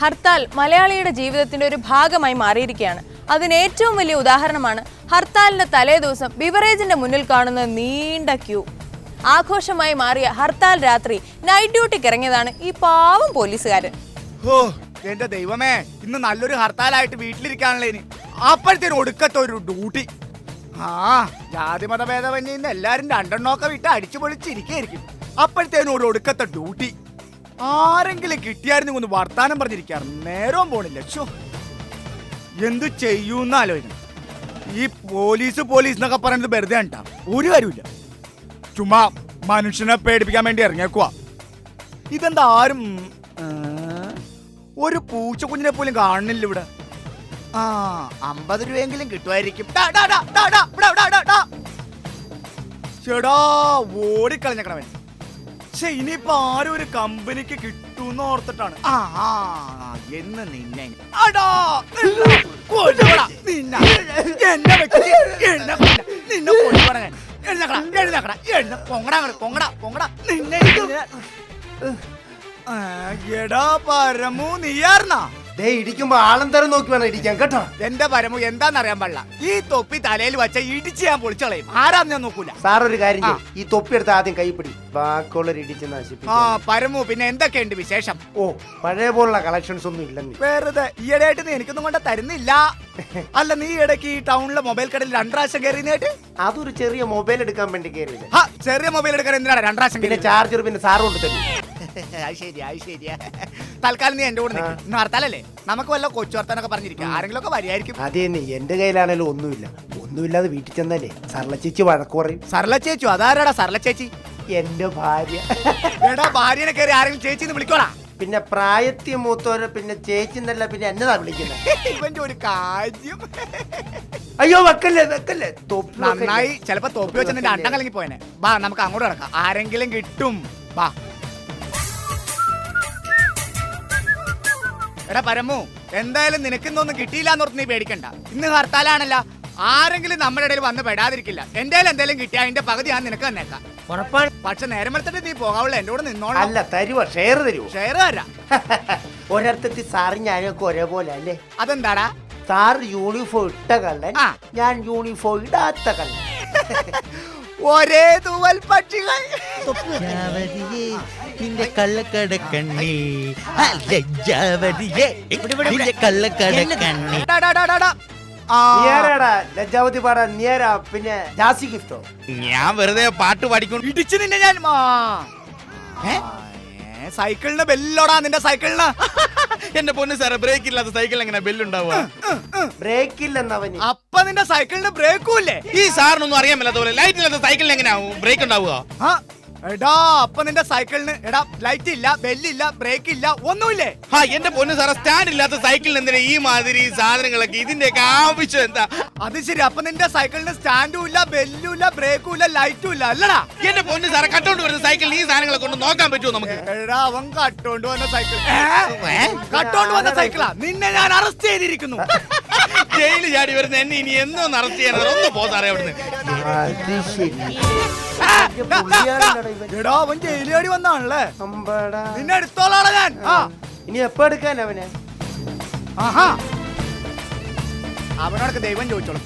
ഹർത്താൽ മലയാളിയുടെ ജീവിതത്തിന്റെ ഒരു ഭാഗമായി മാറിയിരിക്കുകയാണ്. അതിന് ഏറ്റവും വലിയ ഉദാഹരണമാണ് ഹർത്താലിന്റെ തലേദിവസം ബിവറേജിന്റെ മുന്നിൽ കാണുന്ന നീണ്ട ക്യൂ. ആഘോഷമായി മാറിയ ഹർത്താൽ രാത്രി നൈറ്റ് ഡ്യൂട്ടിക്ക് ഇറങ്ങിയതാണ് ഈ പാവം പോലീസുകാരൻ. ഓ എന്റെ ദൈവമേ ഇന്ന് നല്ലൊരു ഹർത്താലായിട്ട് വീട്ടിലിരിക്കാനുള്ള ഇനി? അപ്പോഴത്തേനും ഒടുക്കത്തെ ഒരു ഡ്യൂട്ടി ആ ജാതി മതഭേദമന്യേ ഇന്ന് എല്ലാരും രണ്ടെണ്ണമൊക്കെ വിട്ട് അടിച്ചു പൊളിച്ചിരിക്കായിരിക്കും അപ്പോഴത്തേനും ഒരു ഒടുക്കത്തെ ഡ്യൂട്ടി ആരെങ്കിലും കിട്ടിയായിരുന്നു ഒന്ന് വർത്താനം പറഞ്ഞിരിക്കാറ്. നേരവും പോണില്ല. ഷോ എന്തു ചെയ്യൂന്ന് ആലോചന. ഈ പോലീസ് പോലീസ് എന്നൊക്കെ പറയുന്നത് വെറുതെ കണ്ടാ. ഒരു കാര്യമില്ല ചുമ്മാ മനുഷ്യനെ പേടിപ്പിക്കാൻ വേണ്ടി ഇറങ്ങിയേക്കുക ഇതെന്താ ആരും ഒരു പൂച്ചക്കുഞ്ഞിനെ പോലും കാണുന്നില്ല ഇവിടെ. ആ അമ്പത് രൂപയെങ്കിലും കിട്ടുമായിരിക്കും. ചേടാ ഓടിക്കളഞ്ഞേക്കണവൻ പക്ഷെ ഇനിയിപ്പോ ആരും ഒരു കമ്പനിക്ക് കിട്ടൂന്ന് ഓർത്തിട്ടാണ്. ആ എന്ന് നിന്നെ അടാ, നിന്നെ പൊങ്ങടാ പൊങ്ങടാ നിന്നെ എടാ പരമു നീയാർന്നാ ദേ ഇടിക്കുമ്പോ ആളം തരം നോക്കി വേണം ഇടിക്കാൻ കേട്ടോ? എന്റെ പരമു എന്താന്നറിയാൻ പാടില്ല. ഈ തൊപ്പി തലയിൽ വെച്ച ഇടിച്ച് ഞാൻ പൊളിച്ചളയും ആരാന്ന് ഞാൻ നോക്കൂല. സാർ ഒരു കാര്യം ചെയ്യ്. ഈ തൊപ്പി എടുത്ത് ആദ്യം കൈപ്പിടി ബാക്കിയുള്ളവർ ഇടിച്ച് ആ നശിപ്പിക്കും പരമു പിന്നെ എന്തൊക്കെയുണ്ട് വിശേഷം? ഓ പഴയ പോലുള്ള കളക്ഷൻസ് ഒന്നും ഇല്ലെന്ന്. വേറെ ഈയിടെയായിട്ട് നീ എനിക്കൊന്നും കൊണ്ട് തരുന്നില്ല. അല്ല നീ ഇടയ്ക്ക് ഈ ടൗണിലെ മൊബൈൽ കടയിൽ രണ്ടാഴ്ച കയറി നേട്ട് അതൊരു ചെറിയ മൊബൈൽ എടുക്കാൻ വേണ്ടി കയറിയത്. ചെറിയ മൊബൈൽ എടുക്കാൻ എന്തിനാണ് രണ്ടാഴ്ച പിന്നെ ചാർജർ പിന്നെ സാർ കൊണ്ട് തരും. അത് ശരിയാ അത് ശരിയാ തൽക്കാലം നീ എന്റെ കൂടെ നിൽക്ക്. ഇന്ന് ഹർത്താലല്ലേ? നമുക്ക് വല്ല കൊച്ചു വർത്താനൊക്കെ പറഞ്ഞിരിക്കാം. ആരെങ്കിലും ഒക്കെ വരിയായിരിക്കും. അതേ നീ എന്റെ കയ്യിലാണേലും ഒന്നുമില്ല. ഒന്നുമില്ലാതെ വീട്ടിൽ ചെന്നല്ലേ സർല ചേച്ചി വഴക്ക് പറയും. സർല ചേച്ചു അതാരാടാ സർല ചേച്ചി? എന്റെ ഭാര്യ. എടാ ഭാര്യനെ കയറി ആരെങ്കിലും ചേച്ചി എന്ന് വിളിക്കോടാ. പിന്നെ പ്രായത്തിൽ മൂത്തോര് പിന്നെ ചേച്ചി എന്നല്ല പിന്നെ എന്നതാ വിളിക്കുന്നത് ഇവന്റെ ഒരു കാര്യം. അയ്യോ വെക്കല്ലേ വെക്കല്ലേ? തൊപ്പി വെക്കല്ലേ. നന്നായി. ചിലപ്പോ തോപ്പി വെച്ച് നിന്റെ അണ്ടം കലങ്ങി പോയനെ. ബാ നമുക്ക് അങ്ങോട്ട് കിടക്കാം ആരെങ്കിലും കിട്ടും. ബാ. എടാ പരമു എന്തായാലും നിനക്ക് നിനക്കിന്നൊന്നും കിട്ടിയില്ല എന്നോർത്ത് നീ പേടിക്കണ്ട. ഇന്ന് ഹർത്താലാണല്ല. ആരെങ്കിലും നമ്മുടെ ഇടയിൽ വന്ന് പെടാതിരിക്കില്ല. എന്തായാലും എന്തായാലും കിട്ടിയ അതിന്റെ പകുതി ഞാൻ നിനക്ക് തന്നേക്കാം. ഉറപ്പാണ്. പക്ഷെ നേരം എടുത്തിട്ട് നീ പോകാവുള്ള എന്റെ കൂടെ നിന്നോളാം അല്ല തരുവോ? ഷെയർ തരുവോ? ഷെയർ തരാ ഒരർത്ഥത്തിൽ സാറും ഞാനൊക്കെ ഒരേപോലെ അല്ലേ? അതെന്താടാ? സാർ യൂണിഫോം ഇട്ട കള്ളൻ ആ. ഞാൻ യൂണിഫോം ഇടാത്ത കള്ളൻ. ഒരേ തൂവൽ പക്ഷികൾ. ലജ്ജാവതിയേ നിന്റെ കള്ളക്കടക്കണ്ണി ആ, ലജ്ജാവതിയേ നിന്റെ കള്ളക്കടക്കണ്ണി ഡാ, ഡാ, ഡാ, ഡാ, ഡാ. ആ. നിയാരാടാ ലജ്ജാവതി പാടാ നിയാരാ പിന്നെ ജാസി ഗിഫ്റ്റോ? ഞാൻ വെറുതെ പാട്ട് പാടിക്കൊണ്ട് ഇടിച്ചു നിന്നെ ഞാൻ മാ. ഏ? സൈക്കിളിന് ബെല്ലോടാ നിന്റെ സൈക്കിളിന്. എന്റെ പൊന്ന് സാറേ ബ്രേക്ക് ഇല്ലാത്ത സൈക്കിൾ എങ്ങനെ ബെല്ലുണ്ടാവുക ബ്രേക്ക് ഇല്ലെന്നവന് അപ്പൊ നിന്റെ സൈക്കിളിന് ബ്രേക്കും ഇല്ലേ? ഈ സാറിനൊന്നും അറിയാൻ മേലാത്ത പോലെ ലൈറ്റ് ഇല്ലാത്ത സൈക്കിളിന് എങ്ങനെയാവും ബ്രേക്ക് ഉണ്ടാവുക? ആ, എടാ അപ്പൊ നിന്റെ സൈക്കിളിന് എടാ ലൈറ്റ് ഇല്ല ബെല്ലില്ല ബ്രേക്ക് ഇല്ല ഒന്നുമില്ലേ? ആ എന്റെ പൊന്നു സാറേ സ്റ്റാൻഡ് ഇല്ലാത്ത സൈക്കിളിന് എന്തിനാ ഈ മാതിരി സാധനങ്ങളൊക്കെ? ഇതിന്റെയൊക്കെ ആവശ്യം എന്താ? അത് ശരി അപ്പൊ നിന്റെ സൈക്കിളിന് സ്റ്റാൻഡും ഇല്ല ബെല്ലും ഇല്ല ബ്രേക്കും ഇല്ല ലൈറ്റും ഇല്ല അല്ലടാ? എന്റെ പൊന്നു സാറേ കട്ടോണ്ട് വരുന്ന സൈക്കിളിൽ ഈ സാധനങ്ങളെ കൊണ്ട് നോക്കാൻ പറ്റുമോ നമുക്ക്? എടാ അവൻ കട്ടോണ്ട് വന്ന സൈക്കിൾ ഏ? കട്ടോണ്ട് വന്ന സൈക്കിളാ നിന്നെ ഞാൻ അറസ്റ്റ് ചെയ്തിരിക്കുന്നു. ജയിലിൽ ചാടി വരുന്ന എന്നെ ഇനി എന്നോ അറസ്റ്റ് ചെയ്യാൻ ഒന്ന് പോ സാറേ അവിടുന്ന്. അത് ശരി. എടാ അവൻ ജയിലേടി വന്നാണല്ലേ അമ്പടാ നിന്നെ എടുത്തോളാണ് ഞാൻ ആ ഇനി എപ്പോ എടുക്കാൻ അവനെ ആഹാ അവനോടൊക്കെ ദൈവം ചോദിച്ചോളൂ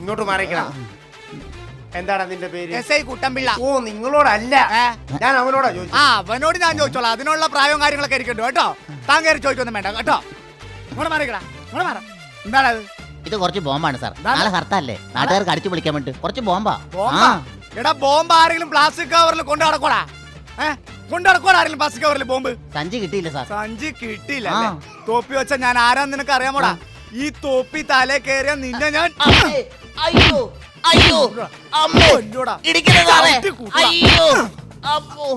ഇങ്ങോട്ട് മാറിക്കണം എന്താടാ നിന്റെ പേര് എസ് ഐ കുട്ടമ്പിള്ള ഓ നിങ്ങളോടല്ല ഞാൻ അവനോടാ ചോദിച്ചു ആ അവനോട് ഞാൻ ചോദിച്ചോളാം അതിനുള്ള പ്രായവും കാര്യങ്ങളൊക്കെ ഇരിക്കണ്ടോ കേട്ടോ താൻ ചോദിക്കൊന്നും വേണ്ട കേട്ടോ ഇങ്ങോട്ട് മാറിക്കടാ ഇങ്ങോട്ട് മാറാം എന്താണത് ഇത് കുറച്ച് ബോംബാണ് സാർ. നാളെ ഹർത്താലല്ലേ? നാട്ടുകാർക്ക് അടിച്ചു പൊളിക്കാൻ വേണ്ടി. കുറച്ച് ബോംബാ. ആ. എടാ ബോംബ് ആരെങ്കിലും പ്ലാസ്റ്റിക് കവറിൽ കൊണ്ടു നടക്കോടാ കൊണ്ടു നടക്കോടാ ആരെങ്കിലും പ്ലാസ്റ്റിക് കവറിൽ ബോംബ്? സഞ്ചി കിട്ടിയില്ല സാർ. സഞ്ചി കിട്ടിയില്ല ആ. തോപ്പി വെച്ച ഞാൻ ആരാന്ന് നിനക്ക് അറിയാമോടാ? ഈ തോപ്പി തലേ കയറിയ നിന്നെ ഞാൻ അയ്യോ അയ്യോ അമ്മോ കൊല്ലുവടാ. ഇടിക്കണ സാറേ. ചവിട്ടി കൂട്ടുക. അയ്യോ അമ്മോ.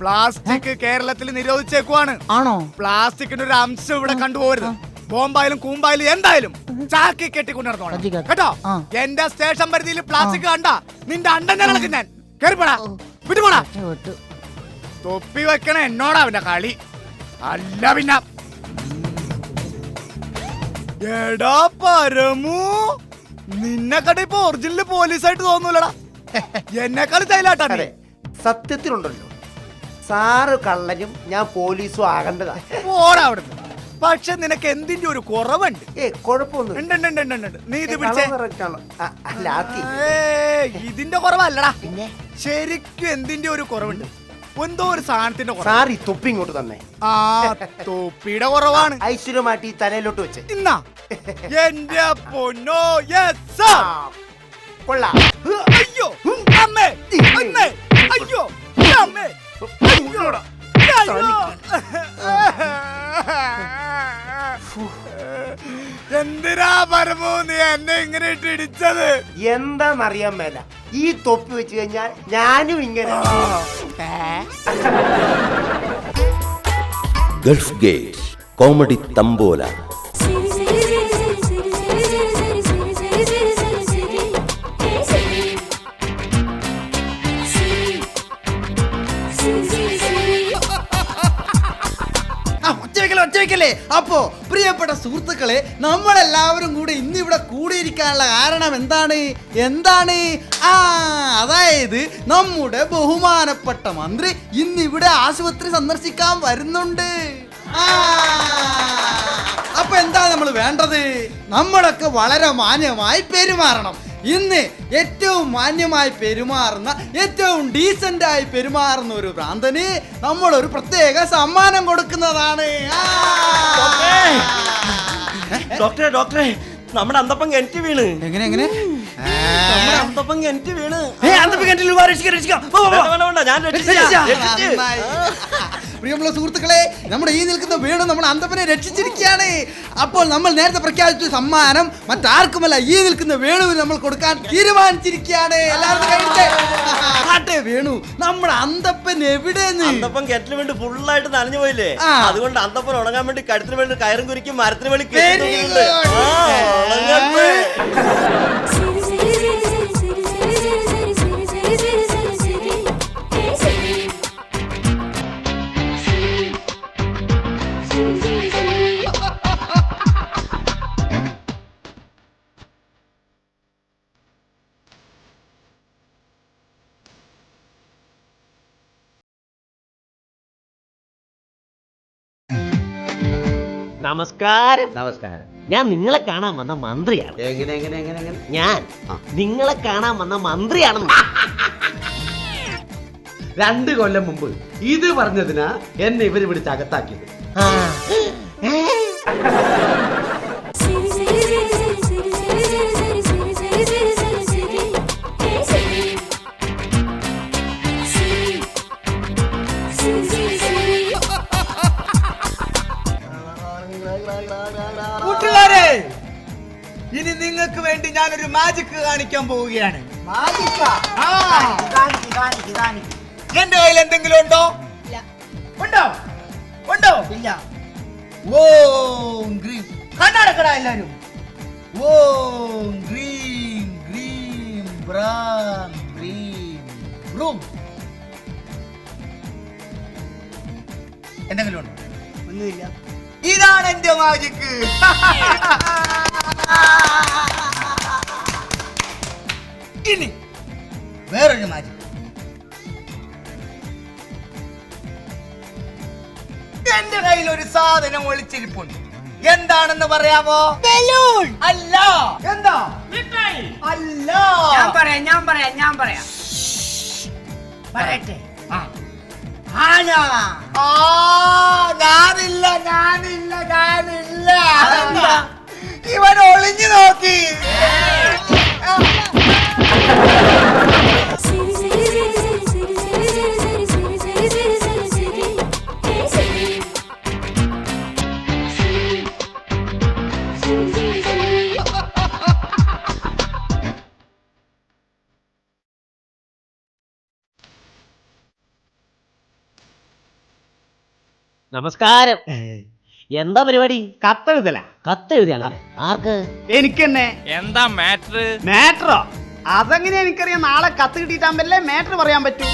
പ്ലാസ്റ്റിക് കേരളത്തിൽ നിരോധിച്ചേക്കുവാണ്. ആണോ? പ്ലാസ്റ്റിക്കിന്റെ ഒരു അംശം ഇവിടെ കണ്ടുപോകരുത്. ബോംബായാലും കൂമ്പായാലും എന്തായാലും ചാക്കി കെട്ടി നടന്നോളാം. കേട്ടോ. ആ. എന്റെ സ്റ്റേഷൻ പരിധിയിൽ പ്ലാസ്റ്റിക് കണ്ട നിന്റെ അണ്ടൻ ഞങ്ങൾക്ക് ഞാൻ. കേറിപ്പോടാ. വിട്ടുപോടാ. വിട്ടു തൊപ്പി വെക്കണ എന്നോടാ അവന്റെ കളി. അല്ല പിന്നെ. എടാ പരമു. നിന്നെ കണ്ട ഇപ്പൊ ഒറിജിനൽ പോലീസായിട്ട് തോന്നൂലടാ. എന്നെ ചൈലാട്ടാ നീ. അതെ സത്യത്തിലുണ്ടല്ലോ. സാറ് കള്ളനും ഞാൻ പോലീസും ആകേണ്ടതാ. പോടാ അവിടുന്ന്. പക്ഷെ നിനക്ക് എന്തിന്റെ ഒരു കുറവുണ്ട് ഏ കുഴപ്പമൊന്നും ഉണ്ട് ഉണ്ട് ഉണ്ട് ഉണ്ട്, ഉണ്ട്, ഉണ്ട്. നീ ഇത് പിടിച്ചേ അല്ല ആത്തി ഏയ്, ഇതിന്റെ കുറവല്ലടാ പിന്നെ ശരിക്കും എന്തിന്റെ ഒരു കുറവുണ്ട് എന്തോ ഒരു സാധനത്തിന്റെ കുറവ് സാർ തൊപ്പി ഇങ്ങോട്ട് തന്നെ ആ തൊപ്പിയുടെ കുറവാണ് ഐശ്വര്യമായിട്ട് ഈ തലയിലോട്ട് വെച്ച് ഇന്നാ എന്റെ പൊന്നോ യെസ് കൊള്ളാം അയ്യോ അമ്മേ അമ്മേ അയ്യോ അമ്മേ അയ്യോ അയ്യോ. എന്തിനാ പരമോ നീ എന്നെ ഇങ്ങനെ ഇട്ട് ഇടിച്ചത്? എന്താന്നറിയാൻ മേല. ഈ തൊപ്പി വെച്ച് കഴിഞ്ഞാൽ ഞാനും ഇങ്ങനെ. Gulf Gate comedy tambola. വെക്കല്ലേ അപ്പോ പ്രിയപ്പെട്ട സുഹൃത്തുക്കളെ നമ്മളെല്ലാവരും കൂടെ ഇന്ന് ഇവിടെ കൂടിയിരിക്കാനുള്ള കാരണം എന്താണ്? എന്താണ്? ആ അതായത് നമ്മുടെ ബഹുമാനപ്പെട്ട മന്ത്രി ഇന്ന് ഇവിടെ ആശുപത്രി സന്ദർശിക്കാൻ വരുന്നുണ്ട്. ആ അപ്പൊ എന്താ നമ്മൾ വേണ്ടത്? നമ്മളൊക്കെ വളരെ മാന്യമായി പെരുമാറണം. ഇന്ന് ഏറ്റവും മാന്യമായി പെരുമാറുന്ന ഏറ്റവും ഡീസന്റായി പെരുമാറുന്ന ഒരു ഭ്രാന്തന് നമ്മളൊരു പ്രത്യേക സമ്മാനം കൊടുക്കുന്നതാണ്. ഡോക്ടറെ ഡോക്ടറെ നമ്മുടെ അന്തപ്പം കിണറ്റ് വീണ്. എങ്ങനെ എങ്ങനെ? അന്തപ്പം കിണറ്റ് വീണ്. അന്തപ്പം കിണറ്റിൽ രക്ഷിക്കാം, രക്ഷിക്കാം. ഞാൻ. പ്രിയമുള്ള സുഹൃത്തുക്കളെ നമ്മുടെ ഈ നിൽക്കുന്ന വീണ് നമ്മൾ അന്തപ്പനെ രക്ഷിച്ചിരിക്കുകയാണ് അപ്പോൾ നമ്മൾ നേരത്തെ പ്രഖ്യാപിച്ച സമ്മാനം മറ്റാർക്കുമല്ല ഈ നിൽക്കുന്ന വേണുവിന് നമ്മൾ കൊടുക്കാൻ തീരുമാനിച്ചിരിക്കുകയാണ് എല്ലാവരും കൈയിട്ടെ. ആട്ടെ വേണു നമ്മുടെ അന്തപ്പൻ എവിടെന്ന് അന്തപ്പം വേണ്ടി ഫുള്ളായിട്ട് നനഞ്ഞു പോയില്ലേ ആ. അതുകൊണ്ട് അന്തപ്പൻ ഉണങ്ങാൻ വേണ്ടി കഴുത്തിന് വേണ്ടി കയറും കുരിക്കും മരത്തിന് വേണ്ടി Very good. ഉണങ്ങട്ടെ. നമസ്കാരം. നമസ്കാരം. ഞാൻ നിങ്ങളെ കാണാൻ വന്ന മന്ത്രിയാണ്. എങ്ങനെ എങ്ങനെ എങ്ങനെ എങ്ങനെ? ഞാൻ നിങ്ങളെ കാണാൻ വന്ന മന്ത്രിയാണ് രണ്ട് കൊല്ലം മുമ്പ് ഇത് പറഞ്ഞതിനാ എന്നെ ഇവർ വിളിച്ച് അകത്താക്കിയത്. ആ. കാണിക്കാൻ പോവുകയാണ്. ആ. എന്റെ കയ്യിൽ എന്തെങ്കിലും ഉണ്ടോ? ഉണ്ടോ? ഉണ്ടോ? ഇല്ല. ഓം ഗ്രീൻ കണ്ണടക്കട എല്ലാരും. ഓം ഗ്രീൻ ഗ്രീൻ ബ്രാം ഗ്രീം ബ്രൂം എന്തെങ്കിലും ഉണ്ടോ? ഒന്നുമില്ല. ഇതാണ് എന്റെ മാജിക് ഇനി വേറൊരു മാജിക് എന്റെ കയ്യിൽ ഒരു സാധനം ഒളിച്ചിരിപ്പുണ്ട്. എന്താണെന്ന് പറയാമോ ബലൂൺ അല്ല. എന്താ? മിഠായി അല്ല. ഞാൻ പറയാം ഞാൻ പറയാം ഞാൻ പറയാം. പറയട്ടെ. ആന ആ ഞാനില്ല ഞാനില്ല ഞാനില്ല. ഇവൻ ഒളിഞ്ഞു നോക്കി. നമസ്കാരം. എന്താ പരിപാടി? കത്തെഴുതല? കത്തെഴുതിയാണ് ആർക്ക്? എനിക്കെന്നെ. എന്താ മാറ്റർ മാറ്ററോ? അതെങ്ങനെ എനിക്കറിയാം? നാളെ കത്ത് കിട്ടിയിട്ടാകുമ്പല്ലേ മാറ്റർ പറയാൻ പറ്റൂ?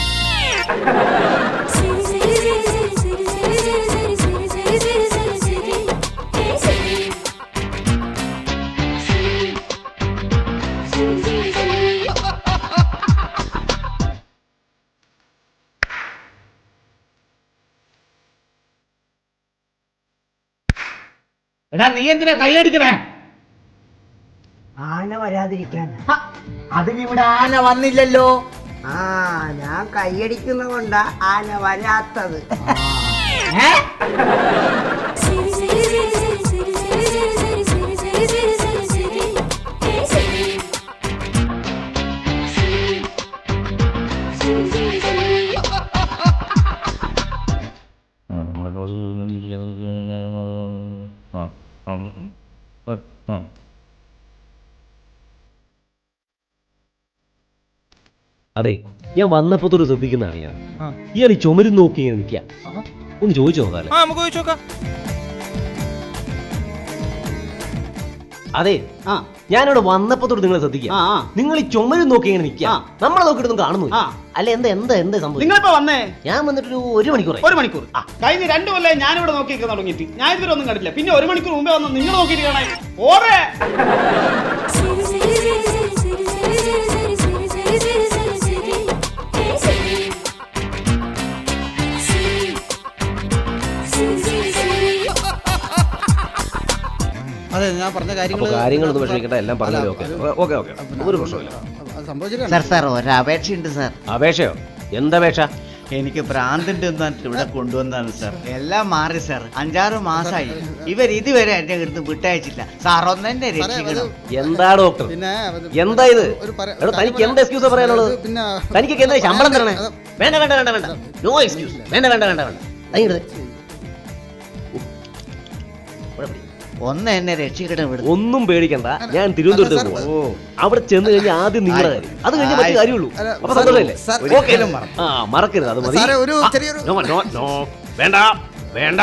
എടാ നീ എന്തിനാ കൈ അടിക്കണേ ആന വരാതിരിക്കാൻ. അതിനിവിടെ ആന വന്നില്ലല്ലോ. ആ ഞാൻ കൈയടിക്കുന്ന കൊണ്ടാ ആന വരാത്തത്. സിരി അതെ ഞാൻ വന്നപ്പോ തൊട്ട് ശ്രദ്ധിക്കുന്നതാണ് ഞാൻ ഇയാൾ ഈ ചുമരും നോക്കി ഇങ്ങനെ നിൽക്കുക. ഒന്ന് ചോദിച്ചു നോക്കാല്ലേ ആ നമുക്ക് ചോദിച്ചു നോക്കാം. അതെ ആ. ഞാനിവിടെ വന്നപ്പോ തൊട്ട് നിങ്ങളെ ശ്രദ്ധിക്കുക. നിങ്ങൾ ഈ ചുമരും നോക്കി ഇങ്ങനെ നിൽക്കുക. നമ്മളെ നോക്കിയിട്ടൊന്നും കാണുന്നു. അല്ല എന്താ എന്താ എന്താ സംഭവം? നിങ്ങളിപ്പോ വന്നേ? ഞാൻ വന്നിട്ടൊരു ഒരു മണിക്കൂർ ഒരു മണിക്കൂർ. കഴിഞ്ഞ രണ്ടു കൊല്ലം ഞാനിവിടെ നോക്കി തുടങ്ങിയിട്ട്. ഞാൻ ഇതുവരെ ഒന്നും കണ്ടില്ല പിന്നെ ഒരു മണിക്കൂർ മുമ്പേ വന്ന് നിങ്ങൾ നോക്കിയിട്ട് കാണാൻ. ഓടേ അതെ ഞാൻ പറഞ്ഞ കാര്യങ്ങൾ കാര്യങ്ങളൊന്നും വിഷമിക്കട്ടെ എല്ലാം പറഞ്ഞു ഓക്കെ ഓക്കെ. ഓക്കെ ഒരു പ്രശ്നമില്ല സംഭവിച്ചിട്ടുണ്ട് സാർ സാർ ഒരു അപേക്ഷയുണ്ട് സാർ. അപേക്ഷയോ? എന്തപേക്ഷ എനിക്ക് ഭ്രാന്തിന്റെ ഒന്നും ഇവിടെ കൊണ്ടുവന്നാണ് സാർ. എല്ലാം മാറി സാർ. അഞ്ചാറ് മാസമായി ഇവർ ഇതുവരെ എന്റെ അടുത്ത് വിട്ടയച്ചില്ല. സാർ ഒന്നെ രക്ഷിക്കണം. എന്താ ഡോക്ടർ? എന്താ ഇത്? തനിക്ക് എന്താ എക്സ്ക്യൂസ് പറയാനുള്ളത്? തനിക്ക് എന്താ ശമ്പളം തരണേ? വേണ്ട വേണ്ട വേണ്ട വേണ്ട. നോ എക്സ്ക്യൂസ് വേണ്ട വേണ്ട വേണ്ട വേണ്ട. ഒന്ന് എന്നെ രക്ഷിക്കട്ടെ ഇവിടെ ഒന്നും പേടിക്കണ്ട. ഞാൻ തിരുവനന്തപുരത്ത് അല്ല, പോകും അവിടെ ചെന്ന് കഴിഞ്ഞാൽ ആദ്യം നിങ്ങളുടെ കാര്യം. അത് കഴിഞ്ഞ മറ്റു ആയി. കാര്യമുള്ളൂ. അല്ല, അപ്പൊ സന്തോഷമല്ലേ? ഒരിക്കലും ആ മറക്കരുത് അത് മതി. സാറേ, ഒരു ആ, ചെറിയൊരു-. വേണ്ട വേണ്ട.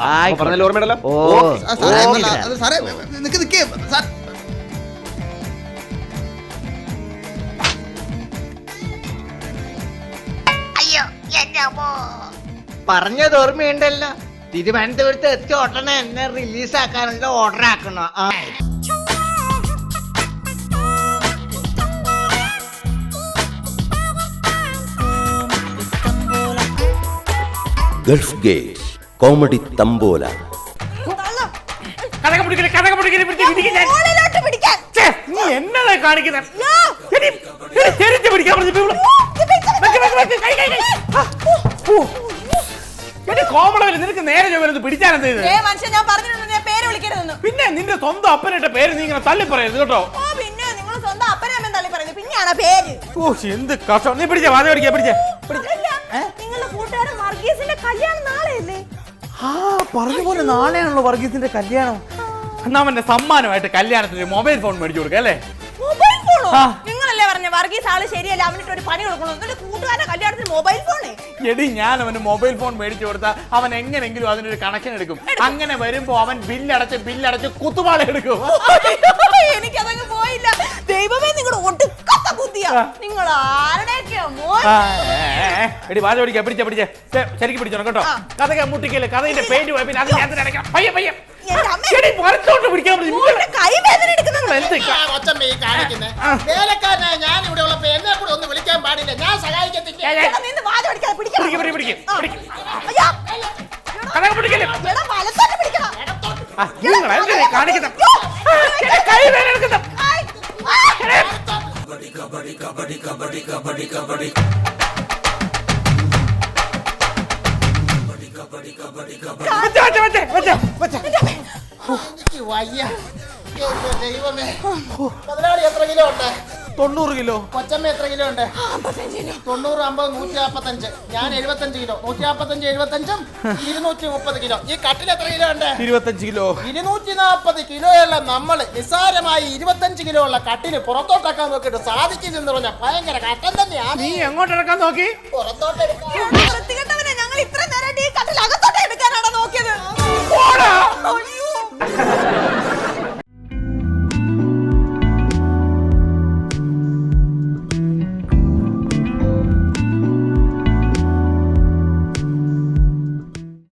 ആയിക്കോട്ടെ. പറഞ്ഞല്ലോ ഓർമ്മയുണ്ടല്ലോ? ഓ. ആ, സാറേ ഓ, അല്ല, അത് സാറേ നിക്ക് നിക്ക്. സാർ. പറഞ്ഞത് ഓർമ്മയുണ്ടല്ലോ. തിരുവനന്തപുരത്ത് എത്തി ഉടനെ എന്നെ റിലീസ് ആക്കാനുള്ള ഓർഡർ ആക്കണം? ആ. Gulf Gate comedy tambola. കാണിക്കുന്നത് ഇവൾ വെക്ക്, വെക്ക്, വെക്ക്, കൈ, കൈ, കൈ. ആ, ഓ. എടി കോമളവിൽ നിനക്ക് നേരെ ചൊവ്വരുന്ന് പിടിച്ചാനെന്ത് ചെയ്ത്? ഏ മനുഷ്യൻ ഞാൻ പറഞ്ഞിട്ടുണ്ട് ഞാൻ പേര് വിളിക്കരുതെന്ന്. പിന്നെ നിന്റെ സ്വന്തം അപ്പനിട്ട പേര് നീ ഇങ്ങനെ തള്ളി പറയരുത് കേട്ടോ. ഓ പിന്നെ നിങ്ങൾ സ്വന്തം അപ്പനെ അമ്മയും തള്ളി പറയുന്നത് പിന്നെയാണ് പേര്? ഓ എന്ത് കഷ്ടം. നീ പിടിച്ചേ വാദം പിടിക്കാ പിടിച്ചേ അല്ല, നിങ്ങളുടെ കൂട്ടുകാരൻ വർഗീസിന്റെ കല്യാണം നാളെയല്ലേ? ആ പറഞ്ഞ പോലെ നാളെയാണല്ലോ വർഗീസിന്റെ കല്യാണം. എന്നാ അവന്റെ സമ്മാനമായിട്ട് കല്യാണത്തിന് മൊബൈൽ ഫോൺ മേടിച്ചു കൊടുക്കുക അല്ലേ? മൊബൈൽ ഫോണോ? ആ. വർഗീസ് ആൾ ശരിയല്ല അവനിട്ട് ഒരു പണി കൊടുക്കണം എന്നിട്ട് കല്യാണത്തിന് മൊബൈൽ ഫോണേ എടി ഞാൻ അവന് മൊബൈൽ ഫോൺ മേടിച്ചു കൊടുത്താൽ അവൻ എങ്ങനെങ്കിലും അതിനൊരു കണക്ഷൻ എടുക്കും. അങ്ങനെ വരുമ്പോ അവൻ ബില്ലടച്ച് ബില്ലടച്ച് കുത്തുപാള എടുക്കും. എനിക്കതങ്ങ് പോയില്ല. ദൈവമേ നിങ്ങൾ ഒടുക്കത്ത ബുദ്ധിയാ. നിങ്ങൾ ആരുടെയൊക്കെയോ. എടി പിടിക്കാ പിടിച്ച പിടിച്ചേ. ശരിക്ക് ശരിക്കും പിടിച്ചോ കേട്ടോ. കഥക മുട്ടിക്കൽ കഥയിന്റെ പെയിന്റ് പിന്നെ പയ്യെ പയ്യെ. വേലക്കാരനായ ഞാൻ ഇവിടെ ഉള്ളപ്പോ എന്നെ ഒന്ന് വിളിക്കാൻ പാടില്ല. ഞാൻ സഹായിക്കത്തില്ല. കബഡി കബഡി കബഡി കബഡി കബഡി. വയ്യ എന്റെ ദൈവമേ മുതലാളി എത്ര കിലോ ഉണ്ട്? തൊണ്ണൂറ് കിലോ. കൊച്ചമ്മ എത്ര കിലോ ഉണ്ട്? തൊണ്ണൂറ് അമ്പത് നൂറ്റി നാപ്പത്തഞ്ച്. ഞാൻ എഴുപത്തഞ്ച് കിലോ. നൂറ്റി നാപ്പത്തഞ്ച് എഴുപത്തഞ്ചും ഇരുന്നൂറ്റി മുപ്പത് കിലോ. ഈ കട്ടിൽ എത്ര കിലോ ഉണ്ട്? ഇരുപത്തഞ്ച് കിലോ. ഇരുന്നൂറ്റി നാപ്പത് കിലോയുള്ള നമ്മൾ നിസ്സാരമായി ഇരുപത്തഞ്ച് കിലോ ഉള്ള കട്ടിന് പുറത്തോട്ടാക്കാൻ നോക്കിയിട്ട് സാധിക്കുന്നെന്ന് പറഞ്ഞാൽ ഭയങ്കര കട്ടൻ തന്നെയാണ് നീ എങ്ങോട്ട് ഇറക്കാൻ നോക്കി? പുറത്തോട്ട് ഞങ്ങൾ ഇത്ര നേരം ഈ കട്ടിൽ போடா